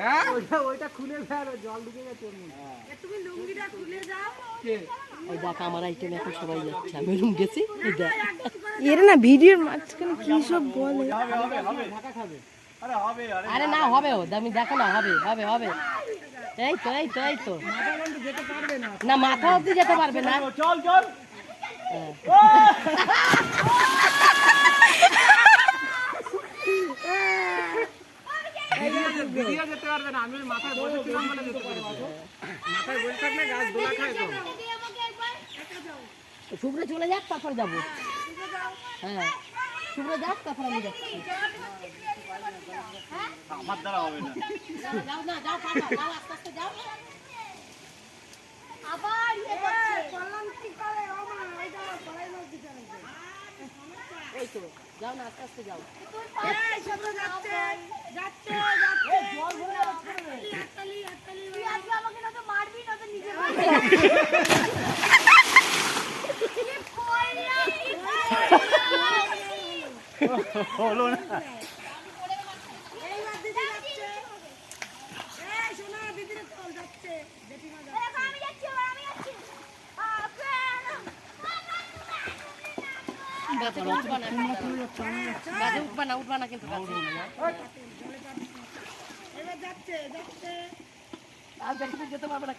হ্যাঁ? ওইটা ওইটা খুলে ফেল জল ঢুকে গেছে তুমি লুঙ্গিটা খুলে যাও ওই দেখ আমার আইটেম এখন সবাই যাচ্ছে। আমি রুম গেছি এরা না ভিডিওর মাঝখানে কি সব বলে? আরে না হবে। ও আমি দেখো না হবে হবে হবে। এই তো এই তো এই তো। না। না মাথা অব্দি যেতে পারবে না। চল চল ভিডিও যেতে পারবে না আমি ওই মাথায় বসেছিলাম বলে যেতে পারবে মাথায় বসে থাকলে গাছ দোলা খায় তো শুভ্র চলে যাক তারপর যাব। হ্যাঁ শুভ্র যাক তারপর আমি যাচ্ছি। আমার দ্বারা হবে না। যাও না যাও যাও আস্তে আস্তে যাও। আবার ইয়ে করছে। কলম করে ও মা ওই যাও পড়াই মাছ দিতে ওই তো যাও না আস্তে আস্তে যাও। এই সব যাচ্ছে যাচ্ছে যাচ্ছে। জল ভরে হাততালি হাততালি। তুই আজকে আমাকে না তো মারবি না তো নিজে মারবি কি কইরা কি হলো না এইবার দিদি যাচ্ছে এই শোনা দিদির চল যাচ্ছে জেঠিমা যাচ্ছে আমি যাচ্ছি আমি উঠবা না আর দেখতে যেতে পারবে না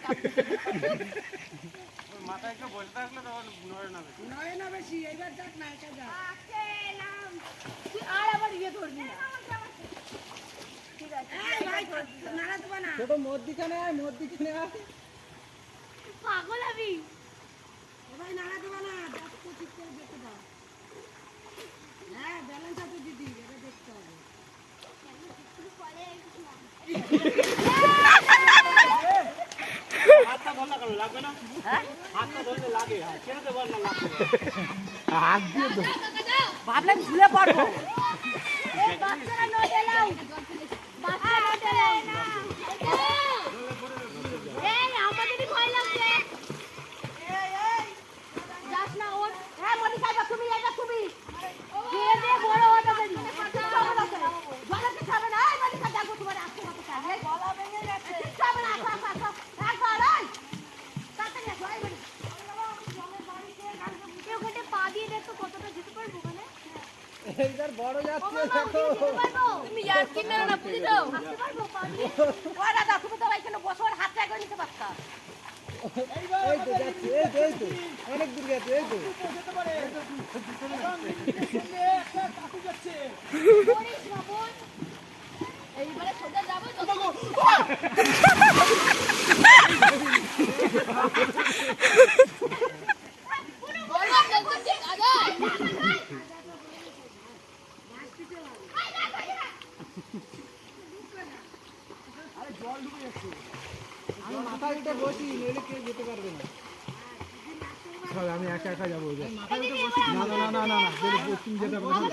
মাথায় একটু বসে থাকলে তখন নড়ে না বেশি। না বেশি এবার যাক না, একা যা তুই আর আবার ইয়ে করবি না ঠিক আছে এই ভাই নাড়া দেবা না ছোট মধ্যিখানে আয় মধ্যিখানে আয়। পাগল আমি। ভাই নাড়া দেবা না যাচ্ছে ঠিক করে দেখতে দাও। হ্যাঁ ব্যালেন্স আছে দিদি এটা দেখতে হবে। হ্যাঁ? লাগবে ভাবলাম ঝুলে পড়ব। এই বাচ্চারা নড়ে লাও বাচ্চা নড়ে লাও এই আমাদেরই ভয় লাগছে এই এই যাস না ওর মনিকা এটা তুমি এটা তুমি খেয়ে দিয়ে বড় হতে পারি জলকে খাবে না এই মনিকা দেখো। তোমার আসতে কত চাই গলা ভেঙে গেছে খাবে না খা খা খা একবার এই তাড়াতাড়ি আসো এই মনিকা কেউ কেটে পা দিয়ে দেখো কতটা যেতে পারব? এইবার বড় যাচ্ছে দেখো অনেক দূর গেছে এই তো করিস না বোন এইবারে সোজা যাব তো বলো জলদি ঠিক আগাই আমি মাথায় উঠে বসি নইলে কেউ যেতে পারবে না আমি একা একা যাব না না না না না না তুমি যেতে পারবে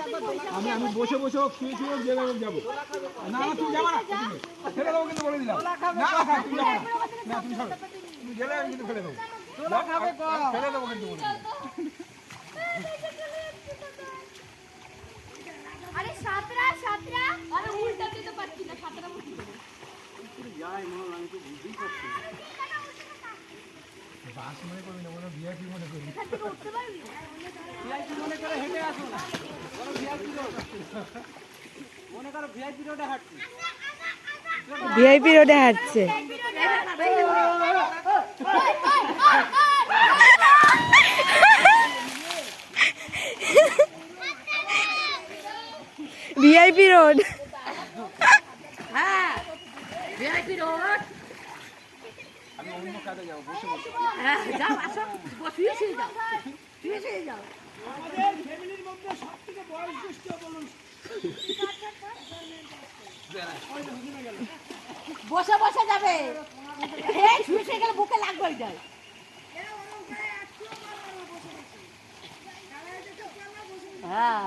আমি আমি বসে বসে হোক শুয়ে শুয়ে হোক যেভাবে যাব। না না তুমি যাব না ফেলে দেবো কিন্তু বলে দিলাম। না না তুমি যাব না। না তুমি সরো। তুমি গেলে আমি কিন্তু ফেলে দেবো। তোলা খাবে কম ফেলে দেবো কিন্তু বলে দিলাম। আরে সাতরা সাতরা। আরে উল্টা দিতে পারছি না সাতরা উল্টি করে? বাস মনে করবি না ভিআইপি মনে করবি এখান থেকে উঠতে পারবি? ভিআইপি মনে করে হেঁটে আসো না। ভিআইপি রোড মনে করো ভিআইপি রোডে হাঁটছি। ভিআইপি রোডে হাঁটছে। ভিআইপি রোড হ্যাঁ ভিআইপি রোড বসে বসে যাও আসো শুয়ে শুয়ে যাবে শুয়ে গেলে বুকে লাগবে ওইটাই হ্যাঁ।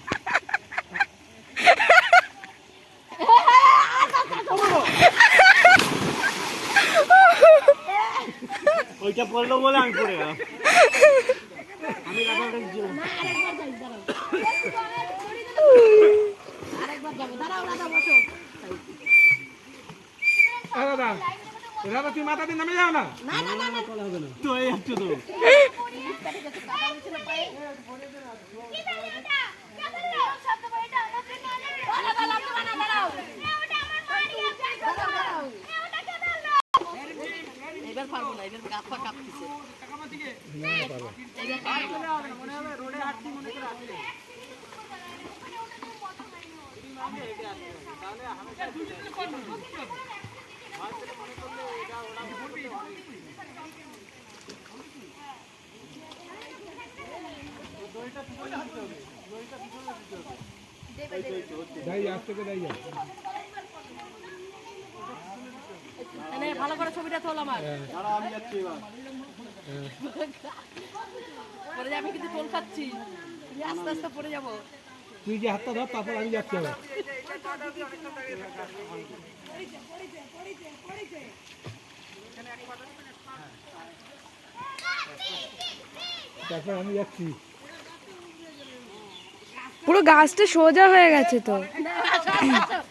ওইটা পড়ল বলে আমি পড়ে গেলাম। আমি দাদা তুই মাথা দিয়ে নামে যাও না? তো এই হচ্ছে তো এবার পারব না এবার গাছ পা কাঁপতেছে যাই আজ থেকে যাই যা মানে ভালো করে ছবিটা তোল আমার। আমি যাচ্ছি এবার। পরে আমি কিন্তু টোল খাচ্ছি। আস্তে আস্তে পড়ে যাব। তুই যে হাতটা ধর তারপর আমি যাচ্ছি আবার। তারপর আমি যাচ্ছি। পুরো গাছটা সোজা হয়ে গেছে তো।